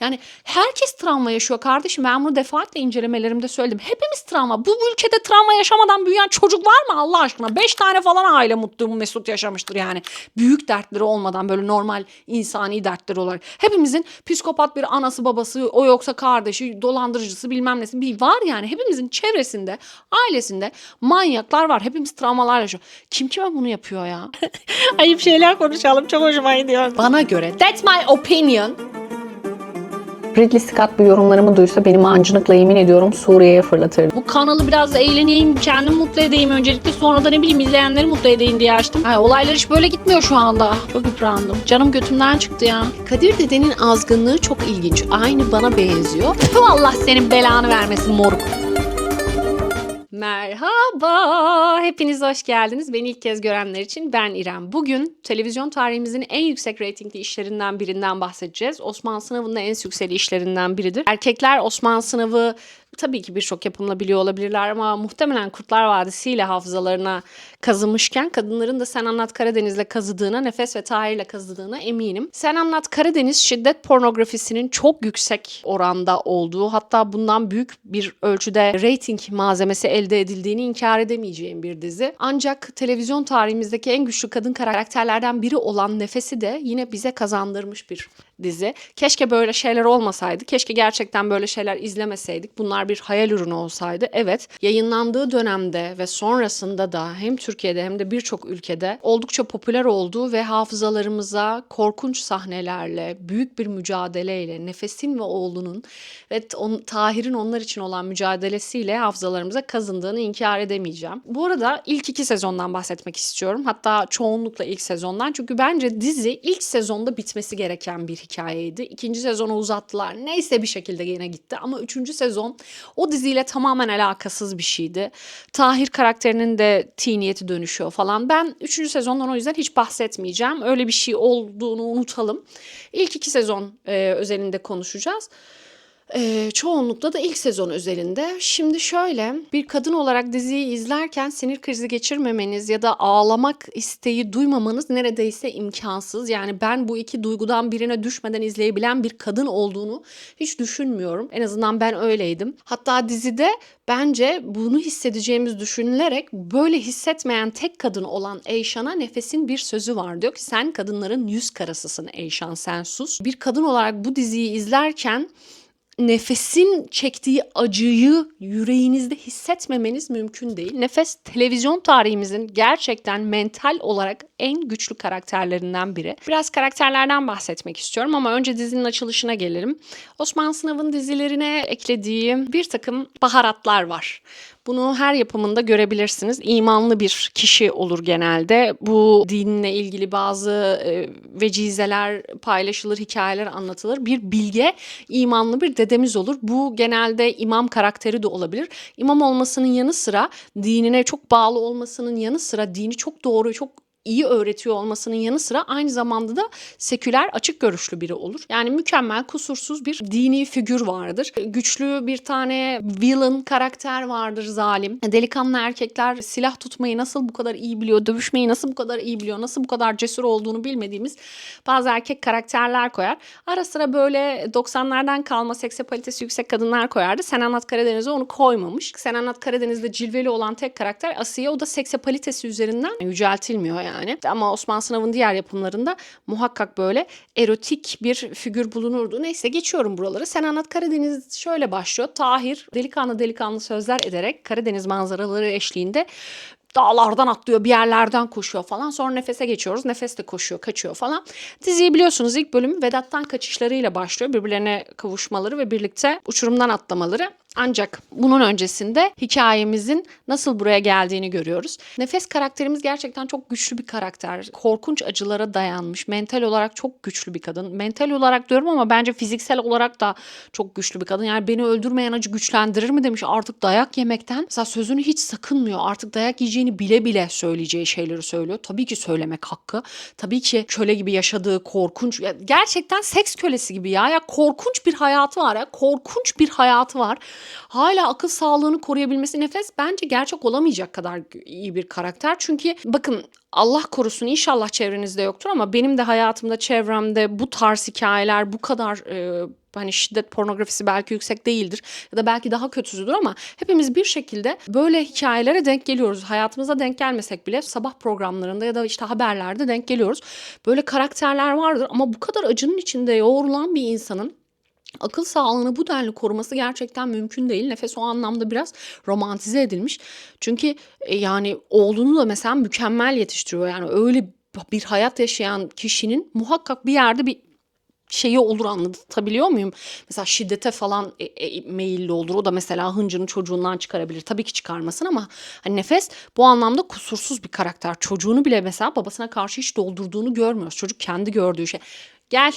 Yani herkes travma yaşıyor kardeşim. Ben bunu defaatle incelemelerimde söyledim. Hepimiz travma. Bu ülkede travma yaşamadan büyüyen çocuk var mı Allah aşkına? Beş tane falan aile mutlu mesut yaşamıştır yani. Büyük dertleri olmadan böyle normal insani dertleri olarak. Hepimizin psikopat bir anası babası o yoksa kardeşi dolandırıcısı bilmem nesi bir var yani. Hepimizin çevresinde ailesinde manyaklar var. Hepimiz travmalar yaşıyor. Kim kime bunu yapıyor ya? Ayıp şeyler konuşalım çok hoşuma gidiyor. Bana göre that's my opinion. Ridley Scott bu yorumlarımı duysa benim mancınıkla yemin ediyorum Suriye'ye fırlatırdı. Bu kanalı biraz eğleneyim, kendimi mutlu edeyim öncelikle. Sonra da ne bileyim izleyenleri mutlu edeyim diye açtım. Ay, olaylar hiç böyle gitmiyor şu anda. Çok yıprandım. Canım götümden çıktı ya. Kadir dedenin azgınlığı çok ilginç. Aynı bana benziyor. Tüh, Allah senin belanı vermesin moruk. Merhaba, hepiniz hoş geldiniz. Beni ilk kez görenler için ben İrem. Bugün televizyon tarihimizin en yüksek reytingli işlerinden birinden bahsedeceğiz. Osman Sınavı'nın en yükseli işlerinden biridir. Erkekler Osman Sınavı tabii ki birçok yapımla biliyor olabilirler ama muhtemelen Kurtlar Vadisi ile hafızalarına kazımışken kadınların da Sen Anlat Karadeniz'le kazıdığına, Nefes ve Tahir'le kazıdığına eminim. Sen Anlat Karadeniz şiddet pornografisinin çok yüksek oranda olduğu hatta bundan büyük bir ölçüde rating malzemesi elde edildiğini inkar edemeyeceğim bir dizi. Ancak televizyon tarihimizdeki en güçlü kadın karakterlerden biri olan Nefes'i de yine bize kazandırmış bir dizi. Keşke böyle şeyler olmasaydı. Keşke gerçekten böyle şeyler izlemeseydik. Bunlar bir hayal ürünü olsaydı. Evet, yayınlandığı dönemde ve sonrasında da hem Türkiye'de hem de birçok ülkede oldukça popüler olduğu ve hafızalarımıza korkunç sahnelerle, büyük bir mücadeleyle, Nefes'in ve oğlunun ve on, Tahir'in onlar için olan mücadelesiyle hafızalarımıza kazındığını inkar edemeyeceğim. Bu arada ilk iki sezondan bahsetmek istiyorum. Hatta çoğunlukla ilk sezondan. Çünkü bence dizi ilk sezonda bitmesi gereken bir hikayeydi. İkinci sezonu uzattılar. Neyse bir şekilde yine gitti. Ama üçüncü sezon o diziyle tamamen alakasız bir şeydi. Tahir karakterinin de tiniyeti dönüşüyor falan. Ben üçüncü sezondan o yüzden hiç bahsetmeyeceğim. Öyle bir şey olduğunu unutalım. İlk iki sezon e, özelinde konuşacağız. Ee, çoğunlukla da ilk sezon özelinde. Şimdi şöyle bir kadın olarak diziyi izlerken sinir krizi geçirmemeniz ya da ağlamak isteği duymamanız neredeyse imkansız. Yani ben bu iki duygudan birine düşmeden izleyebilen bir kadın olduğunu hiç düşünmüyorum. En azından ben öyleydim. Hatta dizide bence bunu hissedeceğimiz düşünülerek böyle hissetmeyen tek kadın olan Eyşan'a Nefes'in bir sözü var. Diyor ki sen kadınların yüz karasısın Eyşan sen sus. Bir kadın olarak bu diziyi izlerken nefesin çektiği acıyı yüreğinizde hissetmemeniz mümkün değil. Nefes televizyon tarihimizin gerçekten mental olarak en güçlü karakterlerinden biri. Biraz karakterlerden bahsetmek istiyorum ama önce dizinin açılışına gelelim. Osman Sınav'ın dizilerine eklediği bir takım baharatlar var. Bunu her yapımında görebilirsiniz. İmanlı bir kişi olur genelde. Bu dinle ilgili bazı e, vecizeler paylaşılır, hikayeler anlatılır. Bir bilge, imanlı bir dedemiz olur. Bu genelde imam karakteri de olabilir. İmam olmasının yanı sıra dinine çok bağlı olmasının yanı sıra dini çok doğru, çok iyi öğretiyor olmasının yanı sıra aynı zamanda da seküler açık görüşlü biri olur. Yani mükemmel kusursuz bir dini figür vardır. Güçlü bir tane villain karakter vardır zalim. Delikanlı erkekler silah tutmayı nasıl bu kadar iyi biliyor, dövüşmeyi nasıl bu kadar iyi biliyor, nasıl bu kadar cesur olduğunu bilmediğimiz bazı erkek karakterler koyar. Ara sıra böyle 90'lardan kalma seksapalitesi yüksek kadınlar koyardı. Sen Anlat Karadeniz'e onu koymamış. Sen Anlat Karadeniz'de cilveli olan tek karakter Asiye. O da seksapalitesi üzerinden yüceltilmiyor yani. Ama Osman Sınav'ın diğer yapımlarında muhakkak böyle erotik bir figür bulunurdu. Neyse geçiyorum buraları. Sen Anlat Karadeniz şöyle başlıyor. Tahir delikanlı delikanlı sözler ederek Karadeniz manzaraları eşliğinde dağlardan atlıyor, bir yerlerden koşuyor falan. Sonra nefese geçiyoruz. Nefes de koşuyor, kaçıyor falan. Diziyi biliyorsunuz ilk bölüm Vedat'tan kaçışlarıyla başlıyor. Birbirlerine kavuşmaları ve birlikte uçurumdan atlamaları. Ancak bunun öncesinde hikayemizin nasıl buraya geldiğini görüyoruz. Nefes karakterimiz gerçekten çok güçlü bir karakter. Korkunç acılara dayanmış. Mental olarak çok güçlü bir kadın. Mental olarak diyorum ama bence fiziksel olarak da çok güçlü bir kadın. Yani beni öldürmeyen acı güçlendirir mi demiş. Artık dayak yemekten mesela sözünü hiç sakınmıyor. Artık dayak yiyeceğini bile bile söyleyeceği şeyleri söylüyor. Tabii ki söylemek hakkı. Tabii ki köle gibi yaşadığı korkunç. Ya gerçekten seks kölesi gibi ya. Ya korkunç bir hayatı var ya. Korkunç bir hayatı var hala akıl sağlığını koruyabilmesi nefes bence gerçek olamayacak kadar iyi bir karakter. Çünkü bakın Allah korusun inşallah çevrenizde yoktur ama benim de hayatımda çevremde bu tarz hikayeler bu kadar e, hani şiddet pornografisi belki yüksek değildir ya da belki daha kötüsüdür ama hepimiz bir şekilde böyle hikayelere denk geliyoruz. Hayatımıza denk gelmesek bile sabah programlarında ya da işte haberlerde denk geliyoruz. Böyle karakterler vardır ama bu kadar acının içinde yoğrulan bir insanın akıl sağlığını bu denli koruması gerçekten mümkün değil. Nefes o anlamda biraz romantize edilmiş. Çünkü e, yani oğlunu da mesela mükemmel yetiştiriyor. Yani öyle bir hayat yaşayan kişinin muhakkak bir yerde bir şeyi olur anlatabiliyor muyum? Mesela şiddete falan e, e, meyilli olur. O da mesela hıncını çocuğundan çıkarabilir. Tabii ki çıkarmasın ama hani nefes bu anlamda kusursuz bir karakter. Çocuğunu bile mesela babasına karşı hiç doldurduğunu görmüyoruz. Çocuk kendi gördüğü şey. Gel.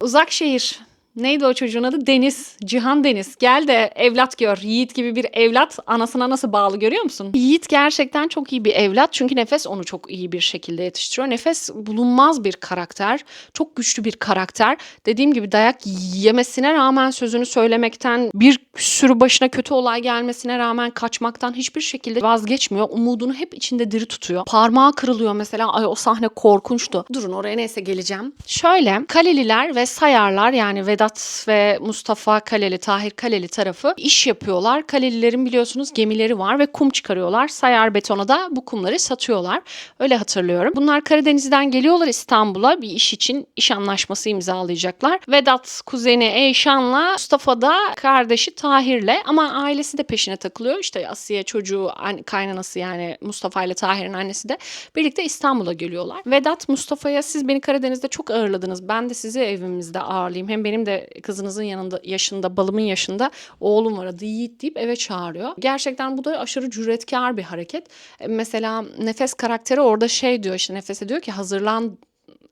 Uzak şehir. Neydi o çocuğun adı? Deniz. Cihan Deniz. Gel de evlat gör. Yiğit gibi bir evlat anasına nasıl bağlı görüyor musun? Yiğit gerçekten çok iyi bir evlat. Çünkü Nefes onu çok iyi bir şekilde yetiştiriyor. Nefes bulunmaz bir karakter. Çok güçlü bir karakter. Dediğim gibi dayak yemesine rağmen sözünü söylemekten, bir sürü başına kötü olay gelmesine rağmen kaçmaktan hiçbir şekilde vazgeçmiyor. Umudunu hep içinde diri tutuyor. Parmağı kırılıyor mesela. Ay o sahne korkunçtu. Durun oraya neyse geleceğim. Şöyle Kaleliler ve Sayarlar yani Vedat ve Mustafa Kaleli, Tahir Kaleli tarafı iş yapıyorlar. Kalelilerin biliyorsunuz gemileri var ve kum çıkarıyorlar. Sayar Beton'a da bu kumları satıyorlar. Öyle hatırlıyorum. Bunlar Karadeniz'den geliyorlar İstanbul'a bir iş için iş anlaşması imzalayacaklar. Vedat kuzeni Eyşan'la Mustafa da kardeşi Tahir'le ama ailesi de peşine takılıyor. İşte Asiye çocuğu an- kaynanası yani Mustafa ile Tahir'in annesi de birlikte İstanbul'a geliyorlar. Vedat Mustafa'ya siz beni Karadeniz'de çok ağırladınız. Ben de sizi evimizde ağırlayayım. Hem benim de kızınızın yanında yaşında balımın yaşında oğlum var adı Yiğit deyip eve çağırıyor. Gerçekten bu da aşırı cüretkar bir hareket. E, Mesela Nefes karakteri orada şey diyor işte Nefes'e diyor ki hazırlan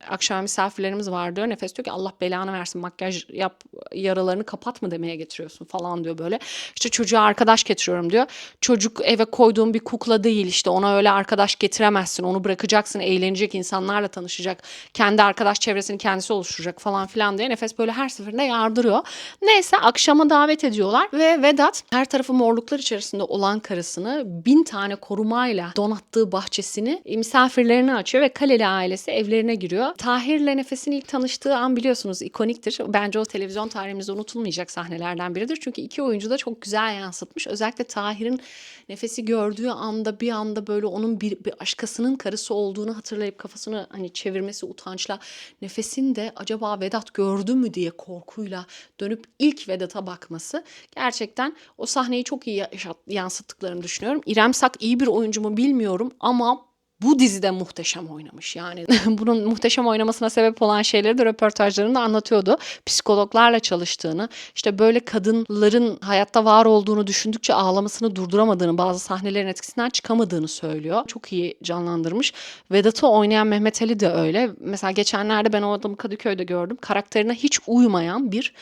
akşam misafirlerimiz var diyor. Nefes diyor ki Allah belanı versin makyaj yap yaralarını kapat mı demeye getiriyorsun falan diyor böyle. İşte çocuğa arkadaş getiriyorum diyor. Çocuk eve koyduğun bir kukla değil işte ona öyle arkadaş getiremezsin. Onu bırakacaksın eğlenecek insanlarla tanışacak. Kendi arkadaş çevresini kendisi oluşturacak falan filan diye Nefes böyle her seferinde yardırıyor. Neyse akşama davet ediyorlar ve Vedat her tarafı morluklar içerisinde olan karısını bin tane korumayla donattığı bahçesini misafirlerine açıyor ve Kaleli ailesi evlerine giriyor. Tahir'le Nefes'in ilk tanıştığı an biliyorsunuz ikoniktir. Bence o televizyon tarihimizde unutulmayacak sahnelerden biridir. Çünkü iki oyuncu da çok güzel yansıtmış. Özellikle Tahir'in Nefes'i gördüğü anda bir anda böyle onun bir, bir başkasının karısı olduğunu hatırlayıp kafasını hani çevirmesi utançla Nefes'in de acaba Vedat gördü mü diye korkuyla dönüp ilk Vedat'a bakması gerçekten o sahneyi çok iyi yansıttıklarını düşünüyorum. İrem Sak iyi bir oyuncu mu bilmiyorum ama bu dizide muhteşem oynamış. Yani bunun muhteşem oynamasına sebep olan şeyleri de röportajlarında anlatıyordu. Psikologlarla çalıştığını, işte böyle kadınların hayatta var olduğunu düşündükçe ağlamasını durduramadığını, bazı sahnelerin etkisinden çıkamadığını söylüyor. Çok iyi canlandırmış. Vedat'ı oynayan Mehmet Ali de öyle. Mesela geçenlerde ben o adamı Kadıköy'de gördüm. Karakterine hiç uymayan bir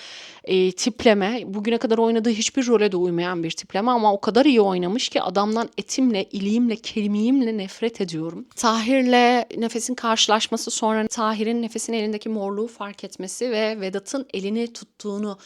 e, tipleme. Bugüne kadar oynadığı hiçbir role de uymayan bir tipleme ama o kadar iyi oynamış ki adamdan etimle, iliğimle, kemiğimle nefret ediyorum. Tahir'le Nefes'in karşılaşması sonra Tahir'in Nefes'in elindeki morluğu fark etmesi ve Vedat'ın elini tuttuğunu,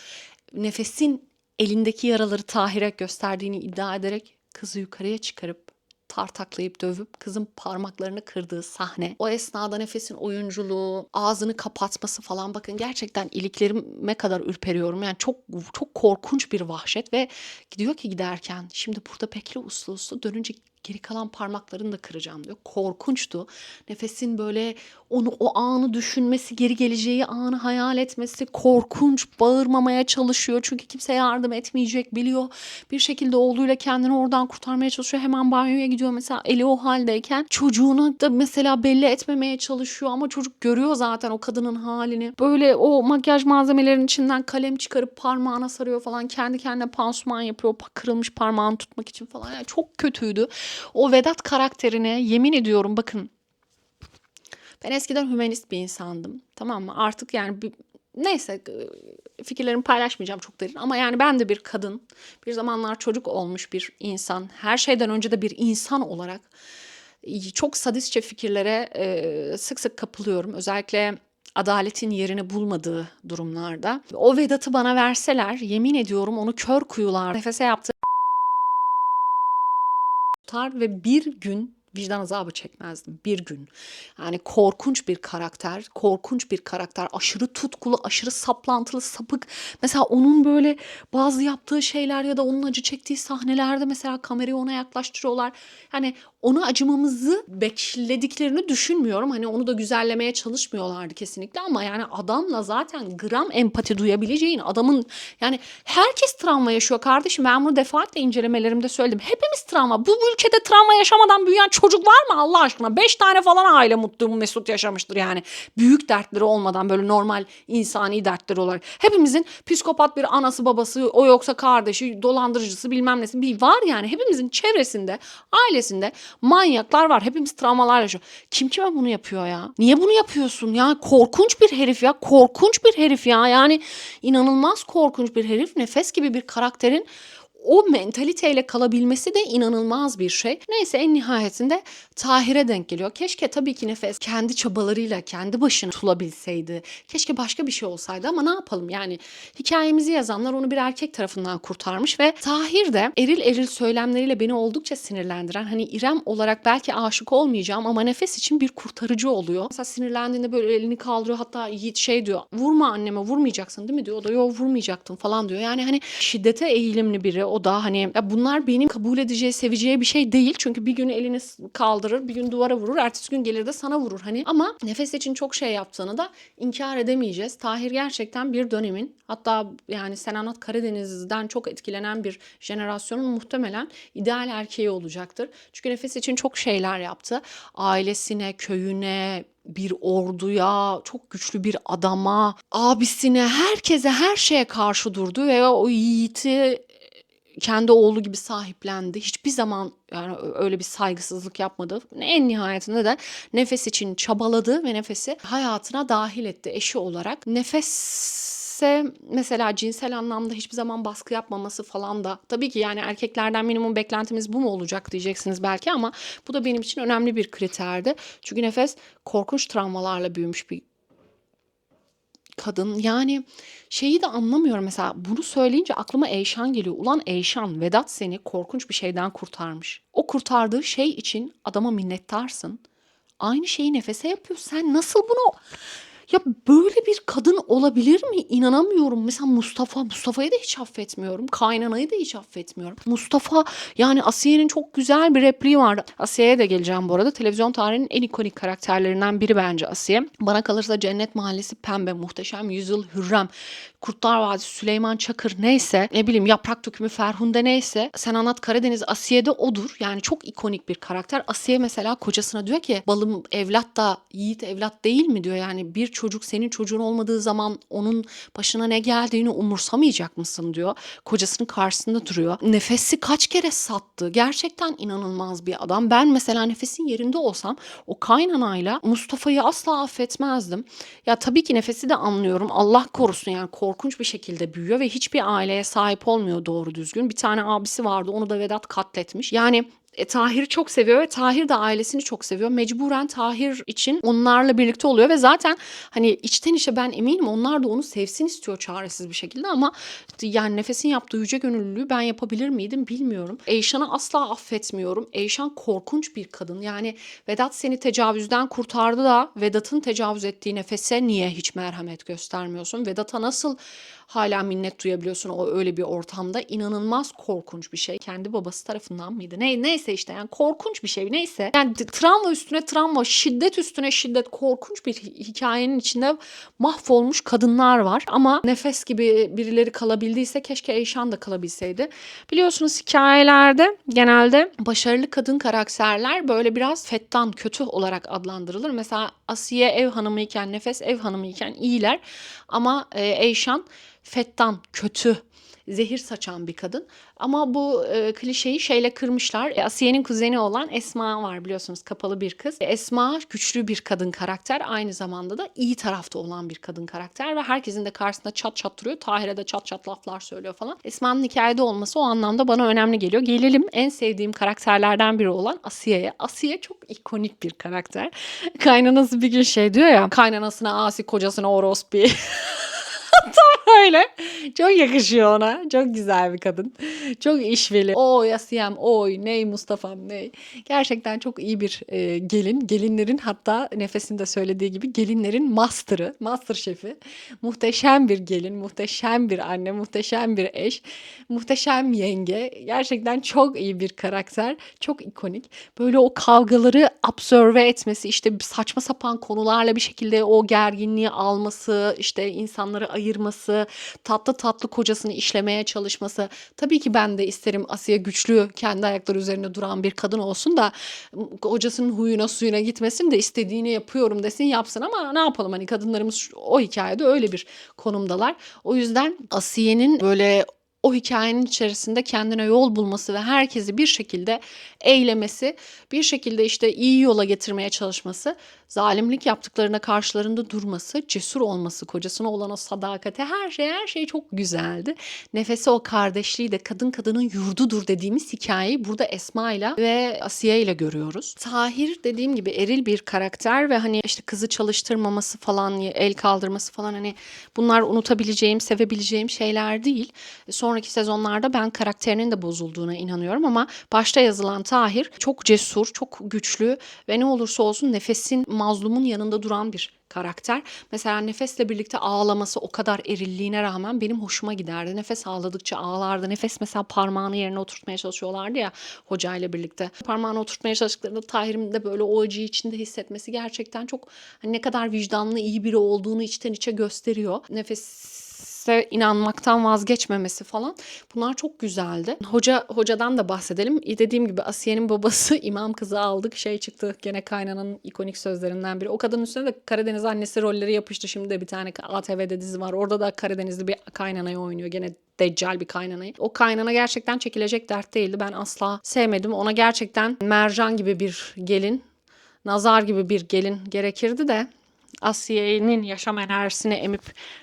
Nefes'in elindeki yaraları Tahir'e gösterdiğini iddia ederek kızı yukarıya çıkarıp tartaklayıp dövüp kızın parmaklarını kırdığı sahne. O esnada nefesin oyunculuğu, ağzını kapatması falan bakın gerçekten iliklerime kadar ürperiyorum. Yani çok çok korkunç bir vahşet ve gidiyor ki giderken şimdi burada bekle uslu uslu dönünce geri kalan parmaklarını da kıracağım diyor. Korkunçtu. Nefesin böyle onu o anı düşünmesi, geri geleceği anı hayal etmesi korkunç. Bağırmamaya çalışıyor çünkü kimse yardım etmeyecek biliyor. Bir şekilde oğluyla kendini oradan kurtarmaya çalışıyor. Hemen banyoya gidiyor mesela eli o haldeyken. Çocuğunu da mesela belli etmemeye çalışıyor ama çocuk görüyor zaten o kadının halini. Böyle o makyaj malzemelerinin içinden kalem çıkarıp parmağına sarıyor falan. Kendi kendine pansuman yapıyor. Kırılmış parmağını tutmak için falan. Yani çok kötüydü. O Vedat karakterine yemin ediyorum bakın ben eskiden hümanist bir insandım. Tamam mı? Artık yani bir, neyse e, fikirlerimi paylaşmayacağım çok derin ama yani ben de bir kadın, bir zamanlar çocuk olmuş bir insan, her şeyden önce de bir insan olarak e, çok sadistçe fikirlere e, sık sık kapılıyorum. Özellikle adaletin yerini bulmadığı durumlarda. O Vedat'ı bana verseler yemin ediyorum onu kör kuyular nefese yaptığı tutar ve bir gün vicdan azabı çekmezdim bir gün. Yani korkunç bir karakter, korkunç bir karakter, aşırı tutkulu, aşırı saplantılı, sapık. Mesela onun böyle bazı yaptığı şeyler ya da onun acı çektiği sahnelerde mesela kamerayı ona yaklaştırıyorlar. Yani ona acımamızı beklediklerini düşünmüyorum. Hani onu da güzellemeye çalışmıyorlardı kesinlikle ama yani adamla zaten gram empati duyabileceğin adamın yani herkes travma yaşıyor kardeşim. Ben bunu defaatle incelemelerimde söyledim. Hepimiz travma. Bu ülkede travma yaşamadan büyüyen çocuk var mı Allah aşkına? Beş tane falan aile mutlu mesut yaşamıştır yani. Büyük dertleri olmadan böyle normal insani dertleri olarak. Hepimizin psikopat bir anası babası o yoksa kardeşi dolandırıcısı bilmem nesi bir var yani. Hepimizin çevresinde ailesinde manyaklar var. Hepimiz travmalar yaşıyor. Kim kime bunu yapıyor ya? Niye bunu yapıyorsun ya? Korkunç bir herif ya. Korkunç bir herif ya. Yani inanılmaz korkunç bir herif. Nefes gibi bir karakterin o mentaliteyle kalabilmesi de inanılmaz bir şey. Neyse en nihayetinde Tahir'e denk geliyor. Keşke tabii ki Nefes kendi çabalarıyla kendi başına tulabilseydi. Keşke başka bir şey olsaydı ama ne yapalım yani hikayemizi yazanlar onu bir erkek tarafından kurtarmış ve Tahir de eril eril söylemleriyle beni oldukça sinirlendiren hani İrem olarak belki aşık olmayacağım ama Nefes için bir kurtarıcı oluyor. Mesela sinirlendiğinde böyle elini kaldırıyor hatta Yiğit şey diyor vurma anneme vurmayacaksın değil mi diyor. O da yok vurmayacaktım falan diyor. Yani hani şiddete eğilimli biri o da hani ya bunlar benim kabul edeceği seveceği bir şey değil. Çünkü bir gün elini kaldırır bir gün duvara vurur ertesi gün gelir de sana vurur hani. Ama Nefes için çok şey yaptığını da inkar edemeyeceğiz. Tahir gerçekten bir dönemin hatta yani Senanat Karadeniz'den çok etkilenen bir jenerasyonun muhtemelen ideal erkeği olacaktır. Çünkü Nefes için çok şeyler yaptı. Ailesine, köyüne, bir orduya, çok güçlü bir adama, abisine, herkese, her şeye karşı durdu ve o Yiğit'i kendi oğlu gibi sahiplendi. Hiçbir zaman yani öyle bir saygısızlık yapmadı. En nihayetinde de nefes için çabaladı ve nefesi hayatına dahil etti eşi olarak. Nefese mesela cinsel anlamda hiçbir zaman baskı yapmaması falan da tabii ki yani erkeklerden minimum beklentimiz bu mu olacak diyeceksiniz belki ama bu da benim için önemli bir kriterdi. Çünkü nefes korkunç travmalarla büyümüş bir kadın. Yani şeyi de anlamıyorum mesela bunu söyleyince aklıma Eyşan geliyor. Ulan Eyşan Vedat seni korkunç bir şeyden kurtarmış. O kurtardığı şey için adama minnettarsın. Aynı şeyi nefese yapıyor. Sen nasıl bunu ya böyle bir kadın olabilir mi? İnanamıyorum. Mesela Mustafa, Mustafa'yı da hiç affetmiyorum. Kaynanayı da hiç affetmiyorum. Mustafa yani Asiye'nin çok güzel bir repliği vardı. Asiye'ye de geleceğim bu arada. Televizyon tarihinin en ikonik karakterlerinden biri bence Asiye. Bana kalırsa Cennet Mahallesi Pembe, Muhteşem Yüzyıl Hürrem, Kurtlar Vadisi Süleyman Çakır neyse ne bileyim Yaprak Dökümü Ferhunde neyse Sen Anlat Karadeniz Asiye'de odur. Yani çok ikonik bir karakter. Asiye mesela kocasına diyor ki balım evlat da yiğit evlat değil mi diyor. Yani bir çocuk senin çocuğun olmadığı zaman onun başına ne geldiğini umursamayacak mısın diyor. Kocasının karşısında duruyor. Nefesi kaç kere sattı. Gerçekten inanılmaz bir adam. Ben mesela nefesin yerinde olsam o kaynanayla Mustafa'yı asla affetmezdim. Ya tabii ki nefesi de anlıyorum. Allah korusun yani korkunç bir şekilde büyüyor ve hiçbir aileye sahip olmuyor doğru düzgün. Bir tane abisi vardı onu da Vedat katletmiş. Yani e, Tahir'i çok seviyor ve Tahir de ailesini çok seviyor. Mecburen Tahir için onlarla birlikte oluyor ve zaten hani içten içe ben eminim onlar da onu sevsin istiyor çaresiz bir şekilde ama yani Nefes'in yaptığı yüce gönüllülüğü ben yapabilir miydim bilmiyorum. Eyşan'ı asla affetmiyorum. Eyşan korkunç bir kadın. Yani Vedat seni tecavüzden kurtardı da Vedat'ın tecavüz ettiği Nefes'e niye hiç merhamet göstermiyorsun? Vedat'a nasıl hala minnet duyabiliyorsun o öyle bir ortamda inanılmaz korkunç bir şey. Kendi babası tarafından mıydı? Ne, neyse işte yani korkunç bir şey neyse. Yani travma üstüne travma, şiddet üstüne şiddet korkunç bir hikayenin içinde mahvolmuş kadınlar var. Ama nefes gibi birileri kalabildiyse keşke Eyşan da kalabilseydi. Biliyorsunuz hikayelerde genelde başarılı kadın karakterler böyle biraz fettan, kötü olarak adlandırılır. Mesela Asiye ev hanımı iken, Nefes ev hanımı iken iyiler. Ama e, Eyşan fettan, kötü, zehir saçan bir kadın. Ama bu e, klişeyi şeyle kırmışlar. E, Asiye'nin kuzeni olan Esma var biliyorsunuz kapalı bir kız. E, Esma güçlü bir kadın karakter. Aynı zamanda da iyi tarafta olan bir kadın karakter ve herkesin de karşısında çat çat duruyor. Tahir'e de çat çat laflar söylüyor falan. Esma'nın hikayede olması o anlamda bana önemli geliyor. Gelelim en sevdiğim karakterlerden biri olan Asiye'ye. Asiye çok ikonik bir karakter. Kaynanası bir gün şey diyor ya. Kaynanasına asi kocasına orospi. Tam Öyle. Çok yakışıyor ona. Çok güzel bir kadın. Çok işveli. Oy Asiyem, oy ney Mustafa'm ney. Gerçekten çok iyi bir e, gelin. Gelinlerin hatta nefesinde söylediği gibi gelinlerin master'ı, master şefi. Muhteşem bir gelin, muhteşem bir anne, muhteşem bir eş, muhteşem yenge. Gerçekten çok iyi bir karakter. Çok ikonik. Böyle o kavgaları observe etmesi, işte saçma sapan konularla bir şekilde o gerginliği alması, işte insanları ayırması, tatlı tatlı kocasını işlemeye çalışması. Tabii ki ben de isterim Asiye güçlü, kendi ayakları üzerine duran bir kadın olsun da kocasının huyuna suyuna gitmesin de istediğini yapıyorum desin yapsın ama ne yapalım hani kadınlarımız o hikayede öyle bir konumdalar. O yüzden Asiye'nin böyle o hikayenin içerisinde kendine yol bulması ve herkesi bir şekilde eylemesi, bir şekilde işte iyi yola getirmeye çalışması, zalimlik yaptıklarına karşılarında durması, cesur olması, kocasına olan o sadakati her şey her şey çok güzeldi. Nefesi o kardeşliği de kadın kadının yurdudur dediğimiz hikayeyi burada Esma ile ve Asiye ile görüyoruz. Tahir dediğim gibi eril bir karakter ve hani işte kızı çalıştırmaması falan, el kaldırması falan hani bunlar unutabileceğim, sevebileceğim şeyler değil. Sonraki sezonlarda ben karakterinin de bozulduğuna inanıyorum ama başta yazılan Tahir çok cesur, çok güçlü ve ne olursa olsun nefesin mazlumun yanında duran bir karakter. Mesela Nefes'le birlikte ağlaması o kadar erilliğine rağmen benim hoşuma giderdi. Nefes ağladıkça ağlardı. Nefes mesela parmağını yerine oturtmaya çalışıyorlardı ya hocayla birlikte. Parmağını oturtmaya çalıştıklarında Tahir'in de böyle o acıyı içinde hissetmesi gerçekten çok hani ne kadar vicdanlı iyi biri olduğunu içten içe gösteriyor. Nefese inanmaktan vazgeçmemesi falan. Bunlar çok güzeldi. Hoca hocadan da bahsedelim. Dediğim gibi Asiye'nin babası imam kızı aldık. Şey çıktı gene kaynananın ikonik sözlerinden biri. O kadının üstüne de Karadeniz annesi rolleri yapıştı. Şimdi de bir tane ATV'de dizi var. Orada da Karadenizli bir kaynanayı oynuyor. Gene deccal bir kaynanayı. O kaynana gerçekten çekilecek dert değildi. Ben asla sevmedim. Ona gerçekten mercan gibi bir gelin, nazar gibi bir gelin gerekirdi de Asiye'nin yaşam enerjisini emip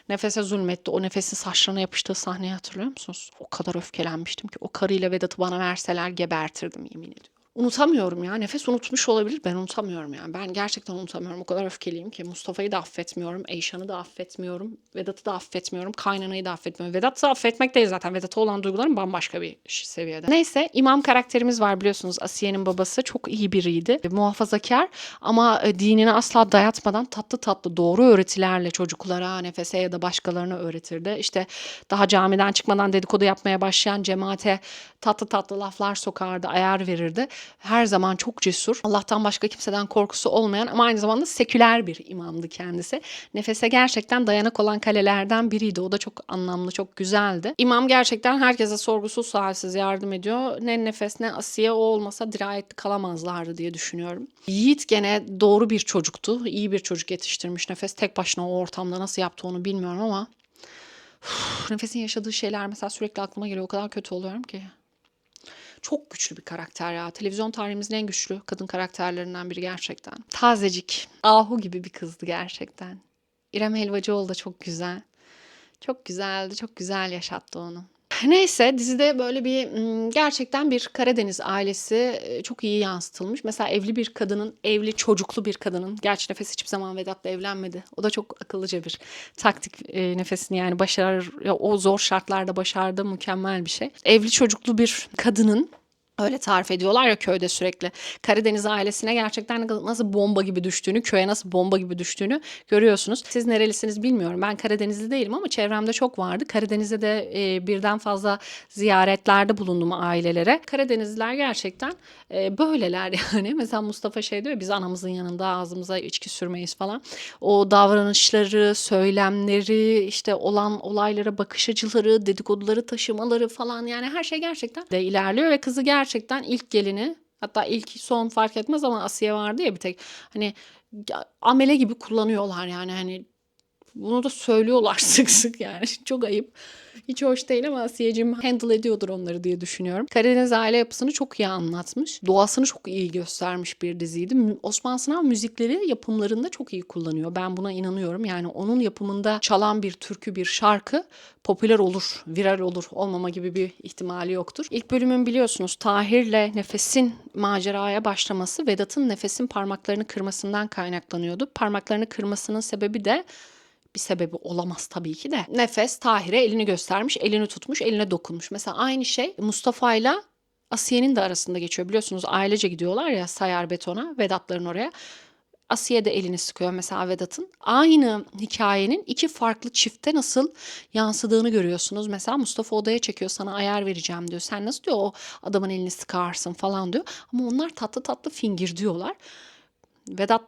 nefese zulmetti. O nefesin saçlarına yapıştığı sahneyi hatırlıyor musunuz? O kadar öfkelenmiştim ki o karıyla Vedat'ı bana verseler gebertirdim yemin ediyorum. Unutamıyorum ya. Nefes unutmuş olabilir. Ben unutamıyorum yani. Ben gerçekten unutamıyorum. O kadar öfkeliyim ki. Mustafa'yı da affetmiyorum. Eyşan'ı da affetmiyorum. Vedat'ı da affetmiyorum. Kaynana'yı da affetmiyorum. Vedat'ı affetmek değil zaten. Vedat'a olan duygularım bambaşka bir seviyede. Neyse imam karakterimiz var biliyorsunuz. Asiye'nin babası çok iyi biriydi. E, Muhafazakar ama e, dinini asla dayatmadan tatlı tatlı doğru öğretilerle çocuklara, nefese ya da başkalarına öğretirdi. İşte daha camiden çıkmadan dedikodu yapmaya başlayan cemaate tatlı tatlı laflar sokardı, ayar verirdi. Her zaman çok cesur. Allah'tan başka kimseden korkusu olmayan ama aynı zamanda seküler bir imamdı kendisi. Nefese gerçekten dayanak olan kalelerden biriydi. O da çok anlamlı, çok güzeldi. İmam gerçekten herkese sorgusuz sualsiz yardım ediyor. Ne nefes ne asiye o olmasa dirayetli kalamazlardı diye düşünüyorum. Yiğit gene doğru bir çocuktu. İyi bir çocuk yetiştirmiş. Nefes tek başına o ortamda nasıl yaptı onu bilmiyorum ama Üf, Nefes'in yaşadığı şeyler mesela sürekli aklıma geliyor. O kadar kötü oluyorum ki. Çok güçlü bir karakter ya. Televizyon tarihimizin en güçlü kadın karakterlerinden biri gerçekten. Tazecik. Ahu gibi bir kızdı gerçekten. İrem Helvacıoğlu da çok güzel. Çok güzeldi. Çok güzel yaşattı onu. Neyse dizide böyle bir gerçekten bir Karadeniz ailesi çok iyi yansıtılmış. Mesela evli bir kadının, evli çocuklu bir kadının, gerçi Nefes hiçbir zaman Vedat'la evlenmedi. O da çok akıllıca bir taktik e, Nefes'ini yani başarır, ya o zor şartlarda başardı mükemmel bir şey. Evli çocuklu bir kadının Öyle tarif ediyorlar ya köyde sürekli. Karadeniz ailesine gerçekten nasıl bomba gibi düştüğünü, köye nasıl bomba gibi düştüğünü görüyorsunuz. Siz nerelisiniz bilmiyorum. Ben Karadenizli değilim ama çevremde çok vardı. Karadeniz'de de e, birden fazla ziyaretlerde bulundum ailelere. Karadenizliler gerçekten e, böyleler yani. Mesela Mustafa şey diyor biz anamızın yanında ağzımıza içki sürmeyiz falan. O davranışları, söylemleri, işte olan olaylara bakış açıları, dedikoduları taşımaları falan yani her şey gerçekten de ilerliyor ve kızı gerçekten ilk gelini hatta ilk son fark etmez ama Asiye vardı ya bir tek. Hani amele gibi kullanıyorlar yani hani bunu da söylüyorlar sık sık yani çok ayıp. Hiç hoş değil ama Asiye'cim handle ediyordur onları diye düşünüyorum. Karadeniz aile yapısını çok iyi anlatmış. Doğasını çok iyi göstermiş bir diziydi. Osman Sınav müzikleri yapımlarında çok iyi kullanıyor. Ben buna inanıyorum. Yani onun yapımında çalan bir türkü, bir şarkı popüler olur, viral olur, olmama gibi bir ihtimali yoktur. İlk bölümün biliyorsunuz Tahir'le Nefes'in maceraya başlaması Vedat'ın Nefes'in parmaklarını kırmasından kaynaklanıyordu. Parmaklarını kırmasının sebebi de bir sebebi olamaz tabii ki de. Nefes Tahir'e elini göstermiş, elini tutmuş, eline dokunmuş. Mesela aynı şey Mustafa'yla Asiye'nin de arasında geçiyor. Biliyorsunuz ailece gidiyorlar ya Sayar Beton'a, Vedatların oraya. Asiye de elini sıkıyor mesela Vedat'ın. Aynı hikayenin iki farklı çifte nasıl yansıdığını görüyorsunuz. Mesela Mustafa odaya çekiyor sana ayar vereceğim diyor. Sen nasıl diyor o adamın elini sıkarsın falan diyor. Ama onlar tatlı tatlı fingir diyorlar. Vedat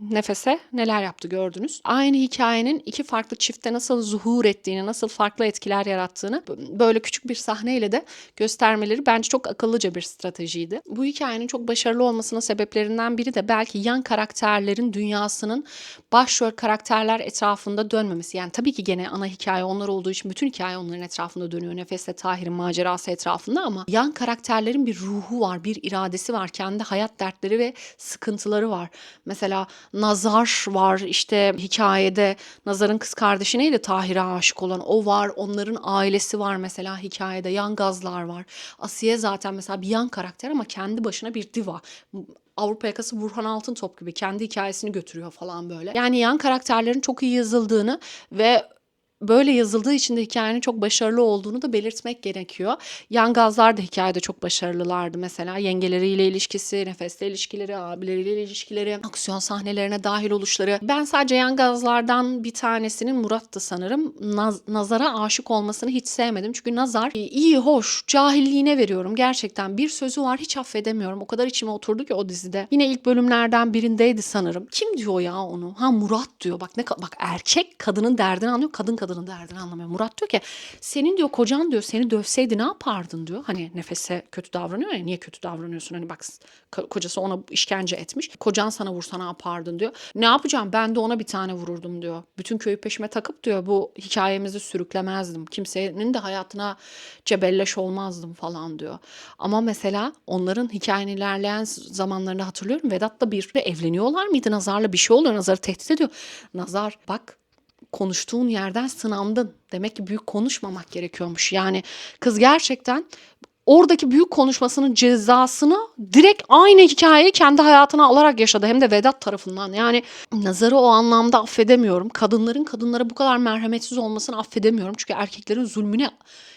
Nefese neler yaptı gördünüz. Aynı hikayenin iki farklı çifte nasıl zuhur ettiğini, nasıl farklı etkiler yarattığını böyle küçük bir sahneyle de göstermeleri bence çok akıllıca bir stratejiydi. Bu hikayenin çok başarılı olmasının sebeplerinden biri de belki yan karakterlerin dünyasının başrol karakterler etrafında dönmemesi. Yani tabii ki gene ana hikaye onlar olduğu için bütün hikaye onların etrafında dönüyor. Nefesle Tahir'in macerası etrafında ama yan karakterlerin bir ruhu var, bir iradesi var. Kendi hayat dertleri ve sıkıntıları var. Mesela Nazar var işte hikayede Nazar'ın kız kardeşi neydi? Tahir'e aşık olan o var onların ailesi var mesela hikayede yan gazlar var. Asiye zaten mesela bir yan karakter ama kendi başına bir diva. Avrupa yakası Burhan Altıntop gibi kendi hikayesini götürüyor falan böyle. Yani yan karakterlerin çok iyi yazıldığını ve böyle yazıldığı için de hikayenin çok başarılı olduğunu da belirtmek gerekiyor. Yan gazlar da hikayede çok başarılılardı mesela. Yengeleriyle ilişkisi, nefesle ilişkileri, abileriyle ilişkileri, aksiyon sahnelerine dahil oluşları. Ben sadece yan gazlardan bir tanesinin Murat'tı sanırım. Naz- Nazar'a aşık olmasını hiç sevmedim. Çünkü Nazar iyi, hoş, cahilliğine veriyorum. Gerçekten bir sözü var hiç affedemiyorum. O kadar içime oturdu ki o dizide. Yine ilk bölümlerden birindeydi sanırım. Kim diyor ya onu? Ha Murat diyor. Bak ne bak erkek kadının derdini anlıyor. Kadın kadının derdini anlamıyor. Murat diyor ki senin diyor kocan diyor seni dövseydi ne yapardın diyor. Hani nefese kötü davranıyor ya niye kötü davranıyorsun hani bak ko- kocası ona işkence etmiş. Kocan sana vursa ne yapardın diyor. Ne yapacağım ben de ona bir tane vururdum diyor. Bütün köyü peşime takıp diyor bu hikayemizi sürüklemezdim. Kimsenin de hayatına cebelleş olmazdım falan diyor. Ama mesela onların hikayenin ilerleyen zamanlarını hatırlıyorum. Vedat'la bir evleniyorlar mıydı? Nazar'la bir şey oluyor. Nazar'ı tehdit ediyor. Nazar bak konuştuğun yerden sınandın. Demek ki büyük konuşmamak gerekiyormuş. Yani kız gerçekten oradaki büyük konuşmasının cezasını direkt aynı hikayeyi kendi hayatına alarak yaşadı. Hem de Vedat tarafından. Yani Nazar'ı o anlamda affedemiyorum. Kadınların kadınlara bu kadar merhametsiz olmasını affedemiyorum. Çünkü erkeklerin zulmüne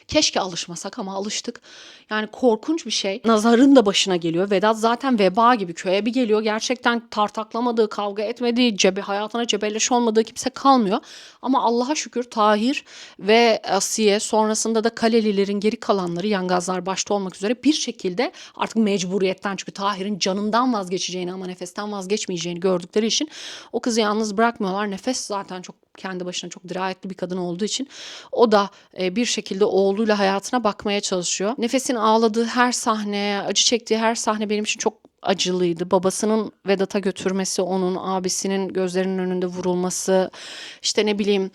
keşke alışmasak ama alıştık. Yani korkunç bir şey. Nazar'ın da başına geliyor. Vedat zaten veba gibi köye bir geliyor. Gerçekten tartaklamadığı, kavga etmediği, cebe, hayatına cebelleş olmadığı kimse kalmıyor. Ama Allah'a şükür Tahir ve Asiye sonrasında da Kalelilerin geri kalanları Yangazlar başta olmak üzere bir şekilde artık mecburiyetten çünkü Tahir'in canından vazgeçeceğini ama nefesten vazgeçmeyeceğini gördükleri için o kızı yalnız bırakmıyorlar. Nefes zaten çok kendi başına çok dirayetli bir kadın olduğu için o da e, bir şekilde oğluyla hayatına bakmaya çalışıyor. Nefesin ağladığı her sahne, acı çektiği her sahne benim için çok acılıydı. Babasının Vedat'a götürmesi, onun abisinin gözlerinin önünde vurulması, işte ne bileyim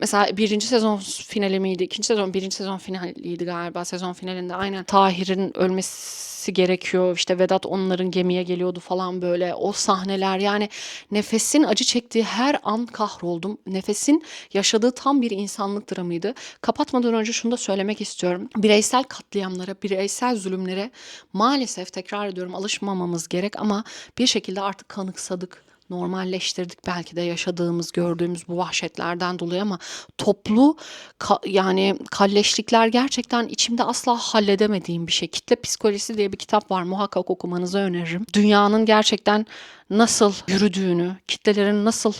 mesela birinci sezon finali miydi? İkinci sezon, birinci sezon finaliydi galiba. Sezon finalinde aynen Tahir'in ölmesi gerekiyor. İşte Vedat onların gemiye geliyordu falan böyle. O sahneler yani nefesin acı çektiği her an kahroldum. Nefesin yaşadığı tam bir insanlık dramıydı. Kapatmadan önce şunu da söylemek istiyorum. Bireysel katliamlara, bireysel zulümlere maalesef tekrar ediyorum alışmamamız gerek ama bir şekilde artık kanıksadık normalleştirdik belki de yaşadığımız, gördüğümüz bu vahşetlerden dolayı ama toplu ka- yani kalleşlikler gerçekten içimde asla halledemediğim bir şey. Kitle Psikolojisi diye bir kitap var. Muhakkak okumanızı öneririm. Dünyanın gerçekten nasıl yürüdüğünü, kitlelerin nasıl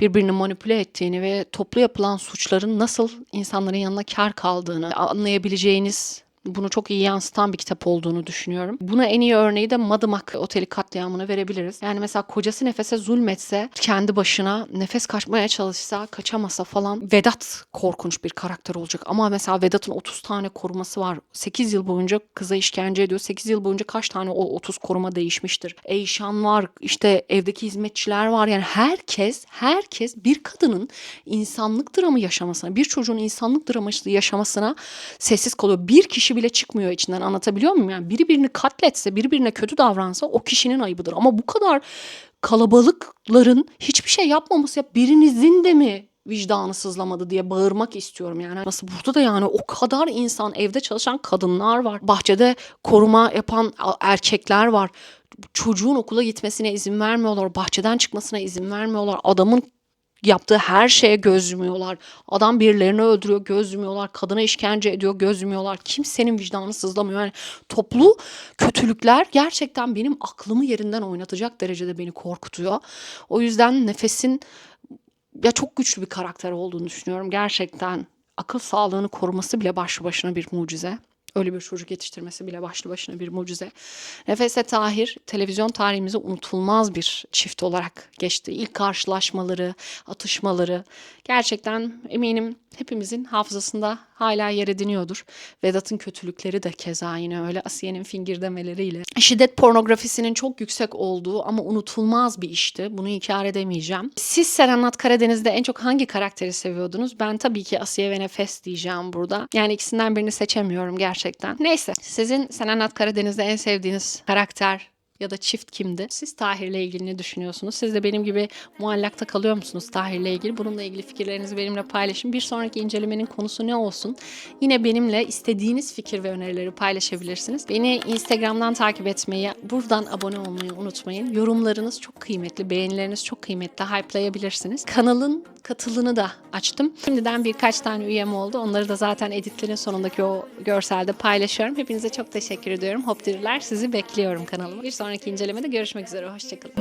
birbirini manipüle ettiğini ve toplu yapılan suçların nasıl insanların yanına kar kaldığını anlayabileceğiniz bunu çok iyi yansıtan bir kitap olduğunu düşünüyorum. Buna en iyi örneği de Madımak Oteli katliamını verebiliriz. Yani mesela kocası nefese zulmetse, kendi başına nefes kaçmaya çalışsa, kaçamasa falan Vedat korkunç bir karakter olacak. Ama mesela Vedat'ın 30 tane koruması var. 8 yıl boyunca kıza işkence ediyor. 8 yıl boyunca kaç tane o 30 koruma değişmiştir. Eyşan var, işte evdeki hizmetçiler var. Yani herkes, herkes bir kadının insanlık dramı yaşamasına, bir çocuğun insanlık dramı yaşamasına sessiz kalıyor. Bir kişi bile çıkmıyor içinden anlatabiliyor muyum? Yani biri birini katletse, biri birine kötü davransa o kişinin ayıbıdır. Ama bu kadar kalabalıkların hiçbir şey yapmaması ya birinizin de mi vicdanı sızlamadı diye bağırmak istiyorum yani. Nasıl burada da yani o kadar insan evde çalışan kadınlar var. Bahçede koruma yapan erkekler var. Çocuğun okula gitmesine izin vermiyorlar. Bahçeden çıkmasına izin vermiyorlar. Adamın yaptığı her şeye göz yumuyorlar. Adam birilerini öldürüyor, göz yumuyorlar. Kadına işkence ediyor, göz yumuyorlar. Kimsenin vicdanı sızlamıyor. Yani toplu kötülükler gerçekten benim aklımı yerinden oynatacak derecede beni korkutuyor. O yüzden Nefes'in ya çok güçlü bir karakter olduğunu düşünüyorum. Gerçekten akıl sağlığını koruması bile başlı başına bir mucize. Öyle bir çocuk yetiştirmesi bile başlı başına bir mucize. Nefese Tahir televizyon tarihimize unutulmaz bir çift olarak geçti. İlk karşılaşmaları, atışmaları gerçekten eminim hepimizin hafızasında hala yer ediniyordur. Vedat'ın kötülükleri de keza yine öyle Asiye'nin fingirdemeleriyle. Şiddet pornografisinin çok yüksek olduğu ama unutulmaz bir işti. Bunu inkar edemeyeceğim. Siz Serenat Karadeniz'de en çok hangi karakteri seviyordunuz? Ben tabii ki Asiye ve Nefes diyeceğim burada. Yani ikisinden birini seçemiyorum gerçekten. Neyse sizin Serenat Karadeniz'de en sevdiğiniz karakter ya da çift kimdi? Siz Tahir'le ilgili ne düşünüyorsunuz? Siz de benim gibi muallakta kalıyor musunuz Tahir'le ilgili? Bununla ilgili fikirlerinizi benimle paylaşın. Bir sonraki incelemenin konusu ne olsun? Yine benimle istediğiniz fikir ve önerileri paylaşabilirsiniz. Beni Instagram'dan takip etmeyi, buradan abone olmayı unutmayın. Yorumlarınız çok kıymetli, beğenileriniz çok kıymetli. Hype'layabilirsiniz. Kanalın katılını da açtım. Şimdiden birkaç tane üyem oldu. Onları da zaten editlerin sonundaki o görselde paylaşıyorum. Hepinize çok teşekkür ediyorum. Hopdiriler sizi bekliyorum kanalıma. Bir sonraki incelemede görüşmek üzere. Hoşçakalın.